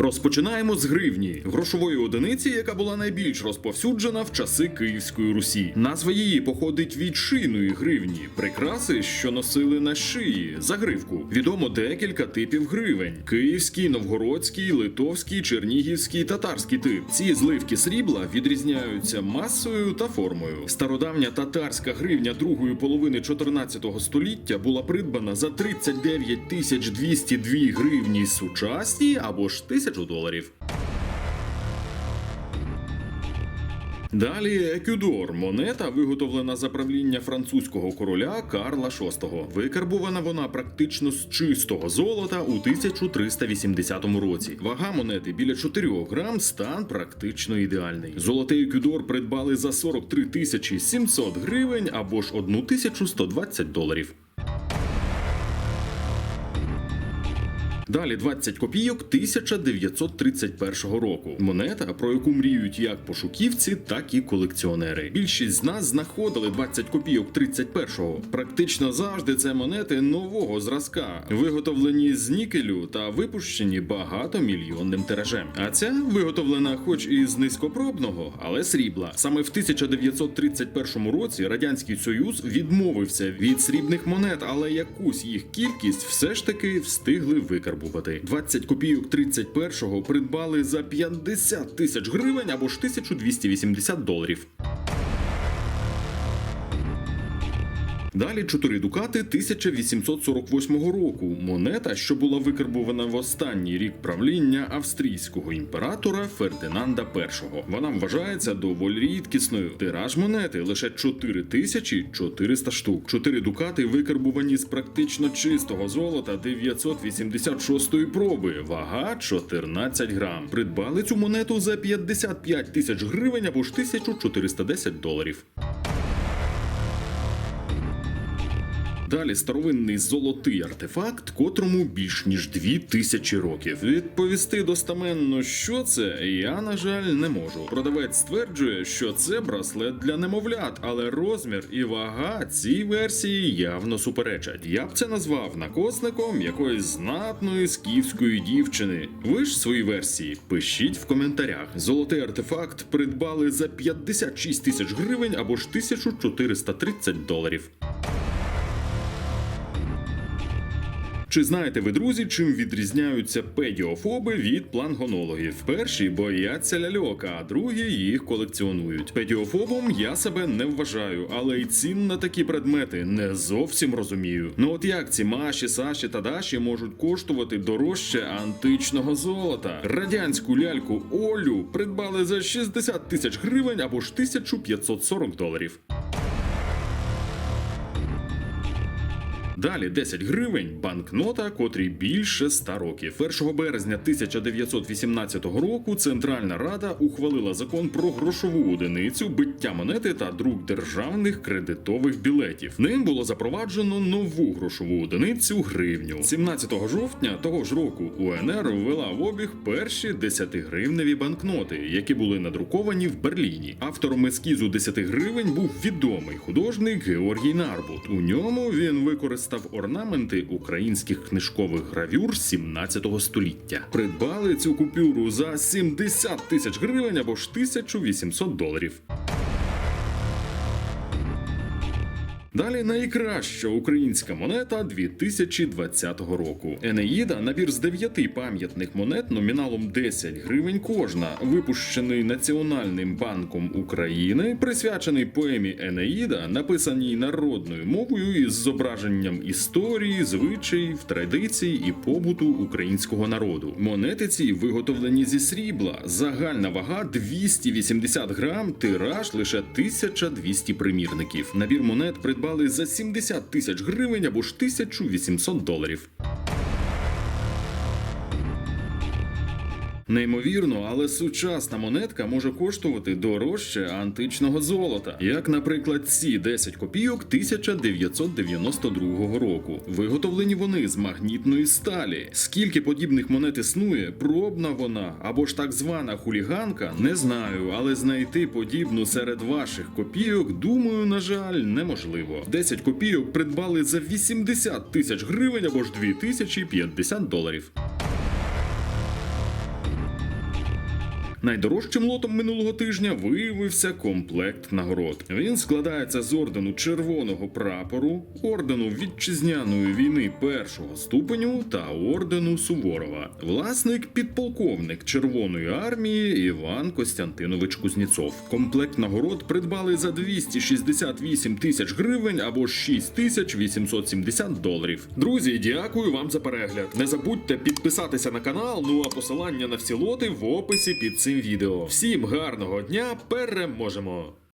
Розпочинаємо з гривні, грошової одиниці, яка була найбільш розповсюджена в часи Київської Русі. Назва її походить від шийної гривні, прикраси, що носили на шиї, загривку. Відомо декілька типів гривень: київський, новгородський, литовський, чернігівський, татарський тип. Ці зливки срібла відрізняються масою та формою. Стародавня татарська гривня другої половини 14 століття була придбана за 39 тисяч 202 гривні сучасні або ж тисячу доларів. Далі Екюдор монета, виготовлена за правління французького короля Карла VI. Викарбувана вона практично з чистого золота у 1380 році. Вага монети біля 4 грам, стан практично ідеальний. Золотий Екюдор придбали за 43 тисячі 700 гривень або ж 1120 доларів. Далі 20 копійок 1931 року. Монета, про яку мріють як пошуківці, так і колекціонери. Більшість з нас знаходили 20 копійок 31-го. Практично завжди це монети нового зразка, виготовлені з нікелю та випущені багатомільйонним тиражем. А ця виготовлена, хоч і з низькопробного, але срібла. Саме в 1931 році радянський союз відмовився від срібних монет, але якусь їх кількість все ж таки встигли викарбувати. 20 копійок 31-го придбали за 50 тисяч гривень або ж 1280 доларів. Далі 4 дукати 1848 року. Монета, що була викарбована в останній рік правління австрійського імператора Фердинанда І. Вона вважається доволі рідкісною. Тираж монети лише 4400 штук. 4 дукати викарбувані з практично чистого золота 986 проби. Вага 14 грам. Придбали цю монету за 55 тисяч гривень або ж 1410 доларів. Далі старовинний золотий артефакт, котрому більш ніж дві тисячі років. Відповісти достаменно, що це, я на жаль не можу. Продавець стверджує, що це браслет для немовлят, але розмір і вага цій версії явно суперечать. Я б це назвав накосником якоїсь знатної скіфської дівчини. Ви ж свої версії пишіть в коментарях. Золотий артефакт придбали за 56 тисяч гривень або ж 1430 доларів. Чи знаєте ви, друзі, чим відрізняються педіофоби від плангонологів? Перші бояться ляльок, а другі їх колекціонують. Педіофобом я себе не вважаю, але й цін на такі предмети не зовсім розумію. Ну от як ці Маші, Саші та Даші можуть коштувати дорожче античного золота? Радянську ляльку Олю придбали за 60 тисяч гривень або ж 1540 доларів. Далі 10 гривень банкнота, котрій більше 100 років. 1 березня 1918 року Центральна Рада ухвалила закон про грошову одиницю, биття монети та друк державних кредитових білетів. Ним було запроваджено нову грошову одиницю гривню. 17 жовтня того ж року УНР ввела в обіг перші 10-гривневі банкноти, які були надруковані в Берліні. Автором ескізу 10 гривень був відомий художник Георгій Нарбут. У ньому він використав орнаменти українських книжкових гравюр 17 століття. Придбали цю купюру за 70 тисяч гривень або ж 1800 доларів. Далі найкраща українська монета 2020 року. Енеїда набір з дев'яти пам'ятних монет номіналом 10 гривень кожна, випущений Національним банком України, присвячений поемі Енеїда, написаній народною мовою із зображенням історії, звичаїв, традицій і побуту українського народу. Монети ці виготовлені зі срібла. Загальна вага 280 грам, тираж лише 1200 примірників. Набір монет придбали за 70 тисяч гривень або ж 1800 доларів. Неймовірно, але сучасна монетка може коштувати дорожче античного золота, як, наприклад, ці 10 копійок 1992 року. Виготовлені вони з магнітної сталі. Скільки подібних монет існує, пробна вона або ж так звана хуліганка, не знаю, але знайти подібну серед ваших копійок, думаю, на жаль, неможливо. 10 копійок придбали за 80 тисяч гривень або ж 2050 доларів. Найдорожчим лотом минулого тижня виявився комплект нагород. Він складається з ордену червоного прапору, ордену вітчизняної війни першого ступеню та ордену Суворова. Власник підполковник Червоної армії Іван Костянтинович Кузніцов. Комплект нагород придбали за 268 тисяч гривень або 6870 доларів. Друзі, дякую вам за перегляд. Не забудьте підписатися на канал. Ну а посилання на всі лоти в описі під цим відео. Всім гарного дня, переможемо!